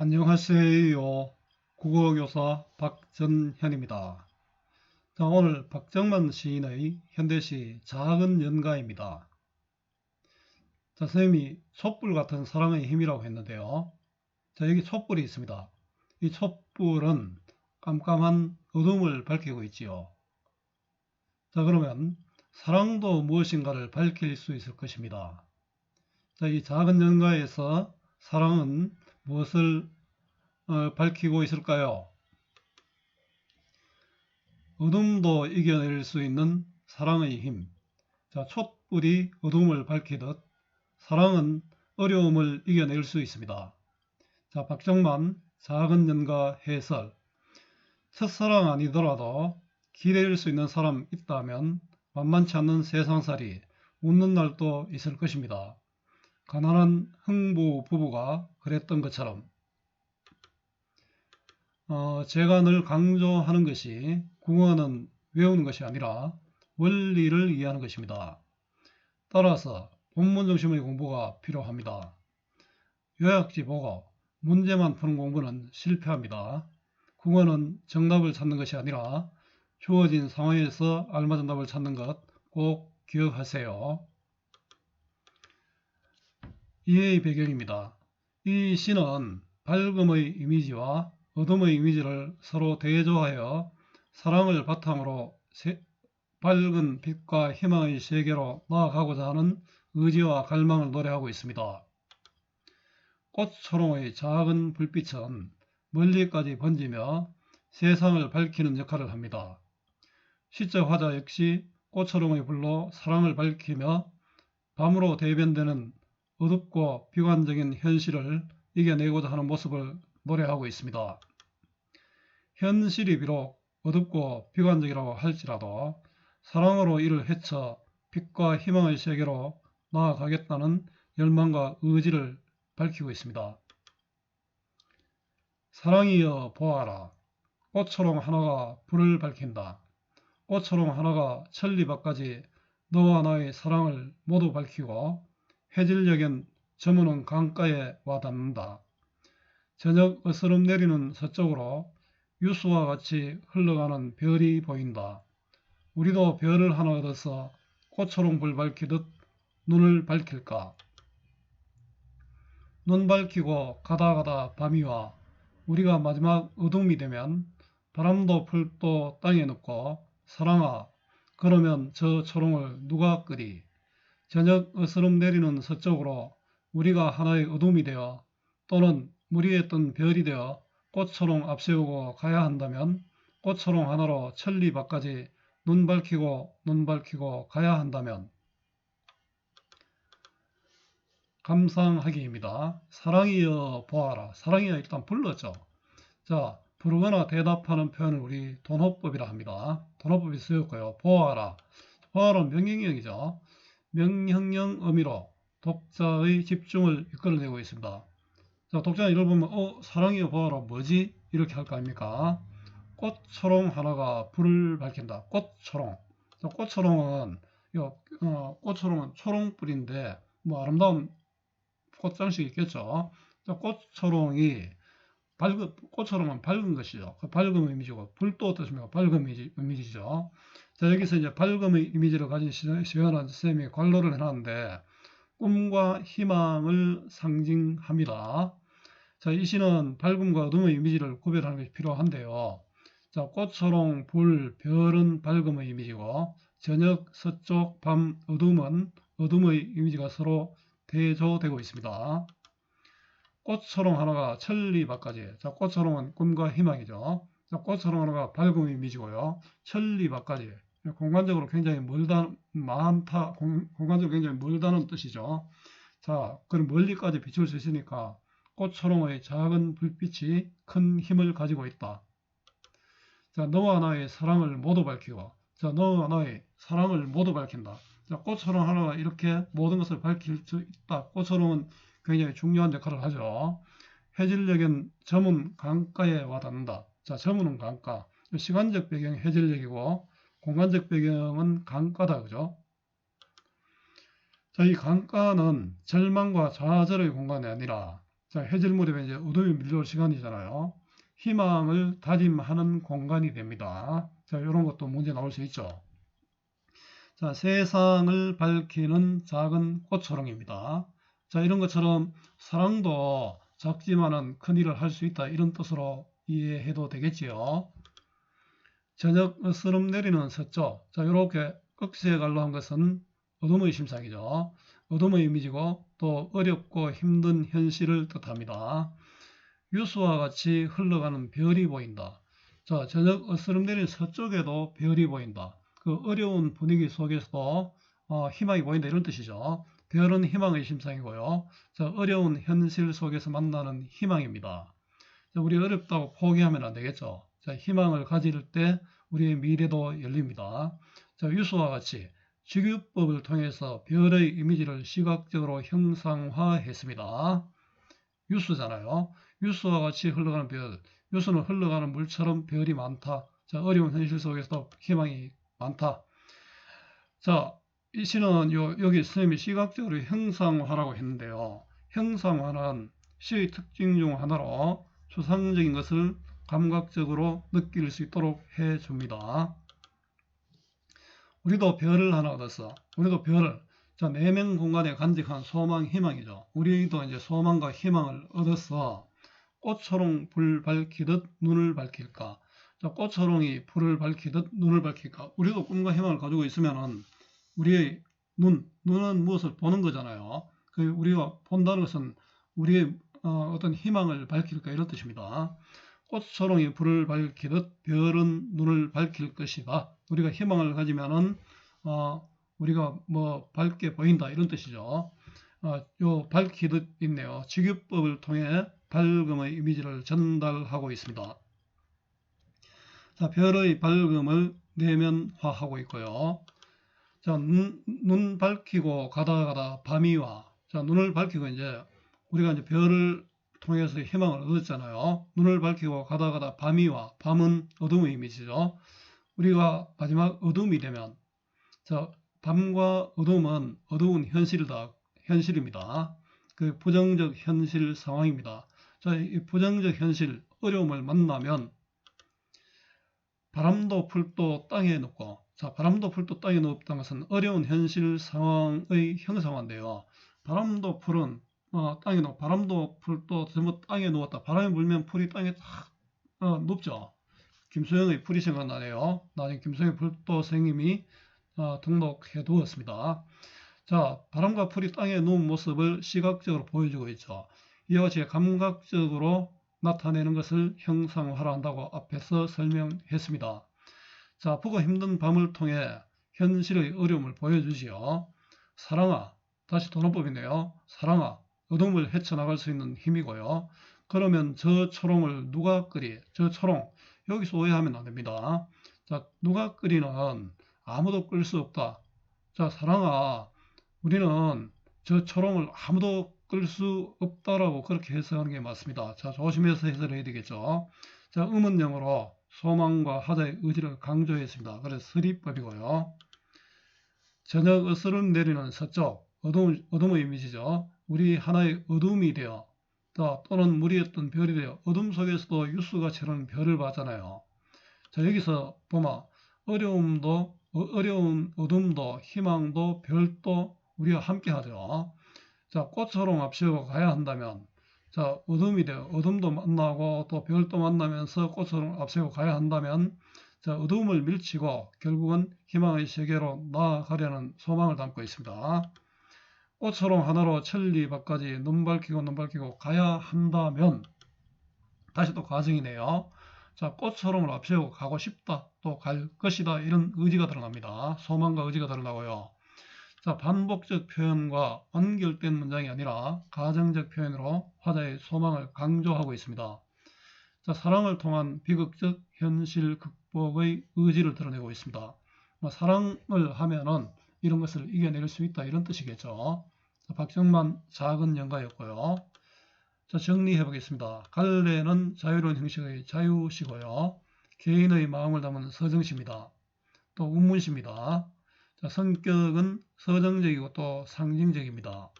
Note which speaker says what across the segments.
Speaker 1: 안녕하세요. 국어교사 박전현입니다. 자, 오늘 박정만 시인의 현대시 작은 연가입니다. 자, 선생님이 촛불 같은 사랑의 힘이라고 했는데요. 자, 여기 촛불이 있습니다. 이 촛불은 깜깜한 어둠을 밝히고 있지요. 자, 그러면 사랑도 무엇인가를 밝힐 수 있을 것입니다. 자, 이 작은 연가에서 사랑은 무엇을 어, 밝히고 있을까요? 어둠도 이겨낼 수 있는 사랑의 힘. 자, 촛불이 어둠을 밝히듯 사랑은 어려움을 이겨낼 수 있습니다. 자, 박정만 작은 연가 해설. 첫사랑 아니더라도 기대할 수 있는 사람 있다면 만만치 않는 세상살이 웃는 날도 있을 것입니다. 가난한 흥부 부부가 그랬던 것처럼 어, 제가 늘 강조하는 것이 국어는 외우는 것이 아니라 원리를 이해하는 것입니다. 따라서 본문 중심의 공부가 필요합니다. 요약지 보고 문제만 푸는 공부는 실패합니다. 국어는 정답을 찾는 것이 아니라 주어진 상황에서 알맞은 답을 찾는 것 꼭 기억하세요. 이해의 배경입니다. 이 시는 밝음의 이미지와 어둠의 이미지를 서로 대조하여 사랑을 바탕으로 세, 밝은 빛과 희망의 세계로 나아가고자 하는 의지와 갈망을 노래하고 있습니다. 꽃초롱의 작은 불빛은 멀리까지 번지며 세상을 밝히는 역할을 합니다. 시적 화자 역시 꽃초롱의 불로 사랑을 밝히며 밤으로 대변되는 어둡고 비관적인 현실을 이겨내고자 하는 모습을 노래하고 있습니다. 현실이 비록 어둡고 비관적이라고 할지라도 사랑으로 이를 헤쳐 빛과 희망의 세계로 나아가겠다는 열망과 의지를 밝히고 있습니다. 사랑이여 보아라. 꽃초롱 하나가 불을 밝힌다. 꽃초롱 하나가 천리밖까지 너와 나의 사랑을 모두 밝히고 해질녘엔 저무는 강가에 와 닿는다. 저녁 어스름 내리는 서쪽으로 유수와 같이 흘러가는 별이 보인다. 우리도 별을 하나 얻어서 꽃초롱불 밝히듯 눈을 밝힐까? 눈 밝히고 가다 가다 밤이 와 우리가 마지막 어둠이 되면 바람도 풀도 땅에 넣고 사랑아 그러면 저 초롱을 누가 끄리? 저녁 어스름 내리는 서쪽으로 우리가 하나의 어둠이 되어 또는 무리에 뜬 별이 되어 꽃초롱 앞세우고 가야 한다면 꽃초롱 하나로 천리 밖까지 눈 밝히고 눈 밝히고 가야 한다면 감상하기입니다. 사랑이여 보아라. 사랑이여 일단 불렀죠. 자, 부르거나 대답하는 표현을 우리 돈호법이라 합니다. 돈호법이 쓰였고요. 보아라. 보아라는 명령형이죠. 명형형 의미로 독자의 집중을 이끌어내고 있습니다. 자, 독자는 이걸 보면 어 사랑이여 보아라 뭐지? 이렇게 할 거 아닙니까? 꽃초롱 하나가 불을 밝힌다. 꽃초롱. 자, 꽃초롱은 요, 어, 꽃초롱은 초롱불인데 뭐 아름다운 꽃장식이 있겠죠. 자, 꽃초롱이 밝은 꽃초롱은 밝은 것이죠. 그 밝은 이미지고 불도 어떻습니까? 밝은 이미지, 이미지죠. 자, 여기서 이제 밝음의 이미지를 가진 시연한 쌤이 관로를 해놨는데 꿈과 희망을 상징합니다. 자, 이 시는 밝음과 어둠의 이미지를 구별하는 것이 필요한데요. 자, 꽃초롱, 불, 별은 밝음의 이미지고 저녁, 서쪽, 밤, 어둠은 어둠의 이미지가 서로 대조되고 있습니다. 꽃초롱 하나가 천리밖까지. 자, 꽃초롱은 꿈과 희망이죠. 자, 꽃초롱 하나가 밝음의 이미지고요. 천리밖까지. 공간적으로 굉장히 멀다, 많다, 공, 간적으로 굉장히 멀다는 뜻이죠. 자, 그럼 멀리까지 비출 수 있으니까 꽃초롱의 작은 불빛이 큰 힘을 가지고 있다. 자, 너와 나의 사랑을 모두 밝히고, 자, 너와 나의 사랑을 모두 밝힌다. 자, 꽃초롱 하나가 이렇게 모든 것을 밝힐 수 있다. 꽃초롱은 굉장히 중요한 역할을 하죠. 해질녘엔 저문 강가에 와닿는다. 자, 저문은 강가. 시간적 배경 해질녘이고, 공간적 배경은 강가다. 그죠? 자, 이 강가는 절망과 좌절의 공간이 아니라 자, 해질 무렵에 이제 어둠이 밀려올 시간이잖아요. 희망을 다짐하는 공간이 됩니다. 자, 이런 것도 문제 나올 수 있죠. 자, 세상을 밝히는 작은 꽃초롱입니다. 자, 이런 것처럼 사랑도 작지만은 큰 일을 할 수 있다. 이런 뜻으로 이해해도 되겠지요. 저녁 스름 내리는 서쪽. 자, 이렇게 억세 갈로 한 것은 어둠의 심상이죠. 어둠의 이미지고 또 어렵고 힘든 현실을 뜻합니다. 유수와 같이 흘러가는 별이 보인다. 자, 저녁 어스름 내린 서쪽에도 별이 보인다. 그 어려운 분위기 속에서도 어, 희망이 보인다 이런 뜻이죠. 별은 희망의 심상이고요. 자, 어려운 현실 속에서 만나는 희망입니다. 자, 우리 어렵다고 포기하면 안 되겠죠. 자, 희망을 가질 때 우리의 미래도 열립니다. 자, 유수와 같이 직유법을 통해서 별의 이미지를 시각적으로 형상화했습니다. 유수잖아요. 유수와 같이 흘러가는 별, 유수는 흘러가는 물처럼 별이 많다. 자, 어려운 현실 속에서도 희망이 많다. 자, 이 시는 요, 여기 선생님이 시각적으로 형상화라고 했는데요. 형상화는 시의 특징 중 하나로 추상적인 것을 감각적으로 느낄 수 있도록 해줍니다. 우리도 별을 하나 얻었어. 우리도 별을. 자, 내면 공간에 간직한 소망, 희망이죠. 우리도 이제 소망과 희망을 얻어서 꽃초롱 불 밝히듯 눈을 밝힐까. 자, 꽃초롱이 불을 밝히듯 눈을 밝힐까. 우리도 꿈과 희망을 가지고 있으면은 우리의 눈, 눈은 무엇을 보는 거잖아요. 그 우리가 본다는 것은 우리의 어, 어떤 희망을 밝힐까 이런 뜻입니다. 꽃초롱이 불을 밝히듯 별은 눈을 밝힐 것이다. 우리가 희망을 가지면은 어, 우리가 뭐 밝게 보인다 이런 뜻이죠. 어, 요 밝히듯 있네요. 직유법을 통해 밝음의 이미지를 전달하고 있습니다. 자, 별의 밝음을 내면화하고 있고요. 자, 눈, 눈 밝히고 가다 가다 밤이 와. 자, 눈을 밝히고 이제 우리가 이제 별을 통해서 희망을 얻었잖아요. 눈을 밝히고 가다 가다 밤이 와. 밤은 어둠의 이미지죠. 우리가 마지막 어둠이 되면 자, 밤과 어둠은 어두운 현실이다. 현실입니다. 그 부정적 현실 상황입니다. 자, 이 부정적 현실, 어려움을 만나면 바람도 풀도 땅에 넣고 자, 바람도 풀도 땅에 넣었다는 것은 어려운 현실 상황의 형상화인데요. 바람도 풀은 어, 땅에 놓 바람도 풀도 전부 땅에 놓았다. 바람이 불면 풀이 땅에 탁 어, 높죠. 김소영의 풀이 생각나네요. 나중에 김소영 풀도 선생님이 어, 등록해 두었습니다. 자, 바람과 풀이 땅에 누운 모습을 시각적으로 보여주고 있죠. 이와 같이 감각적으로 나타내는 것을 형상화를 한다고 앞에서 설명했습니다. 자, 보고 힘든 밤을 통해 현실의 어려움을 보여주지요. 사랑아, 다시 도노법이네요. 사랑아, 어둠을 헤쳐나갈 수 있는 힘이고요. 그러면 저 초롱을 누가 끓이? 저 초롱, 여기서 오해하면 안 됩니다. 자, 누가 끓이는 아무도 끌 수 없다. 자, 사랑아, 우리는 저 초롱을 아무도 끌 수 없다라고 그렇게 해석하는 게 맞습니다. 자, 조심해서 해석해야 되겠죠. 자, 음은영어로 소망과 하자의 의지를 강조했습니다. 그래서 서리법이고요. 저녁 어스름 내리는 서쪽, 어둠, 어둠의 이미지죠. 우리 하나의 어둠이 되어 또, 또는 무리했던 별이 되어 어둠 속에서도 유수가 채는 별을 봤잖아요. 자, 여기서 보면 어려움도 어, 어려운 어둠도 희망도 별도 우리가 함께 하죠. 자, 꽃처럼 앞세워 가야 한다면 자, 어둠이 되어 어둠도 만나고 또 별도 만나면서 꽃처럼 앞세워 가야 한다면 자, 어둠을 밀치고 결국은 희망의 세계로 나아가려는 소망을 담고 있습니다. 꽃처럼 하나로 천리밖까지 눈 밝히고 눈 밝히고 가야 한다면 다시 또 과정이네요. 자, 꽃처럼을 앞세우고 가고 싶다, 또 갈 것이다, 이런 의지가 드러납니다. 소망과 의지가 드러나고요. 자, 반복적 표현과 완결된 문장이 아니라 가정적 표현으로 화자의 소망을 강조하고 있습니다. 자, 사랑을 통한 비극적 현실 극복의 의지를 드러내고 있습니다. 뭐 사랑을 하면은 이런 것을 이겨낼 수 있다 이런 뜻이겠죠. 자, 박정만 작은 연가였고요. 자, 정리해 보겠습니다. 갈래는 자유로운 형식의 자유시고요. 개인의 마음을 담은 서정시입니다. 또 운문시입니다. 자, 성격은 서정적이고 또 상징적입니다.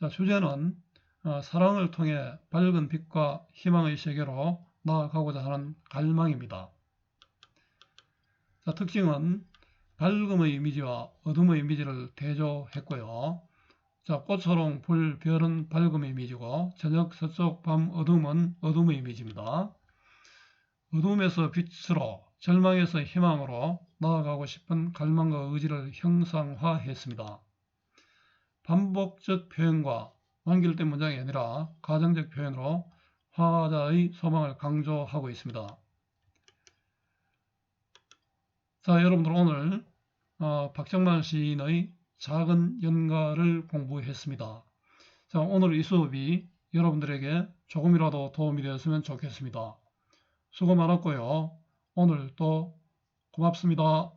Speaker 1: 자, 주제는 어, 사랑을 통해 밝은 빛과 희망의 세계로 나아가고자 하는 갈망입니다. 자, 특징은 밝음의 이미지와 어둠의 이미지를 대조했고요. 자, 꽃초롱, 불, 별은 밝음의 이미지고 저녁, 서쪽, 밤, 어둠은 어둠의 이미지입니다. 어둠에서 빛으로, 절망에서 희망으로 나아가고 싶은 갈망과 의지를 형상화했습니다. 반복적 표현과 완결된 문장이 아니라 가정적 표현으로 화자의 소망을 강조하고 있습니다. 자, 여러분들 오늘 어, 박정만 시인의 작은 연가를 공부했습니다. 자, 오늘 이 수업이 여러분들에게 조금이라도 도움이 되었으면 좋겠습니다. 수고 많았고요. 오늘 또 고맙습니다.